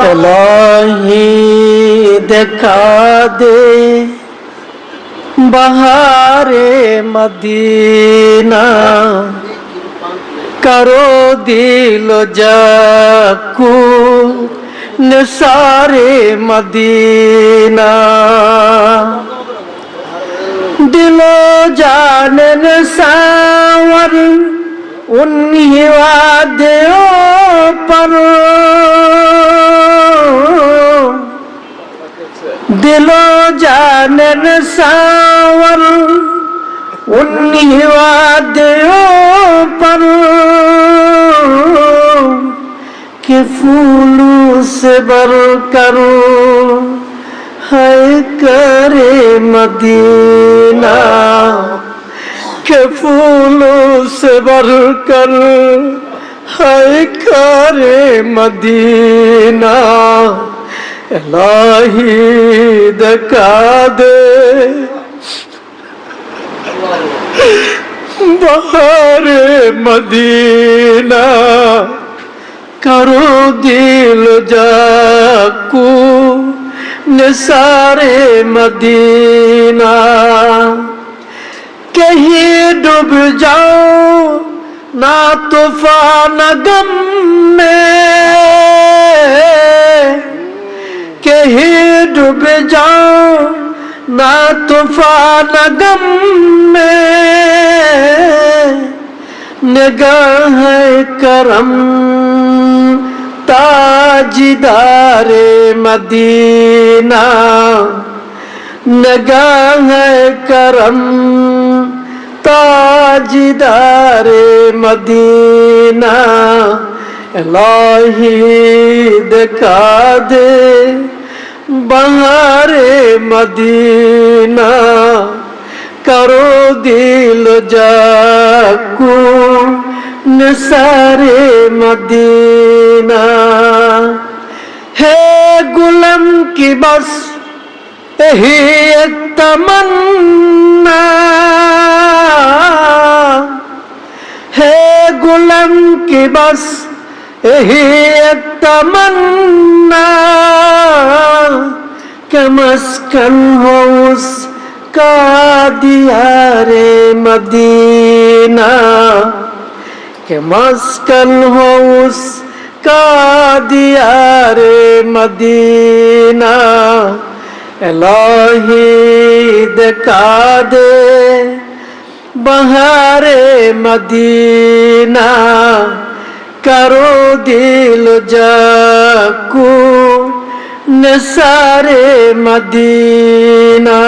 তলাহি দেখা দে বাহারে মদিনা। করো দিল যাকু নসারে মদিনা। দিল জানন সাওর উন্হি ওয়াদেও পর। نرساور انہی وعدیوں پر کہ پھولوں سے بر کرو ہے کرے مدینہ کہ پھولوں سے بر کر ہے کرے ilahi dekade bahar madina karo dil jaku निसारे मदीना कहीं डूब जाओ ना तूफ़ान गम कहीं डूब जाओ ना तूफान गम में निगाह करम ताजदारे मदीना नगाह करम ताजदारे मदीना इलाही दिखा दे बहारे मदीना करो दिल जाकू निसारे मदीना है गुलम की बस यही एक तमन्ना है गुलम की هي التمنى كمسك الغوص كديار مدينة كمسك الغوص كديار مدينة إلهي دكادي بهار مدينة करो दिल जाकू निसारे मदीना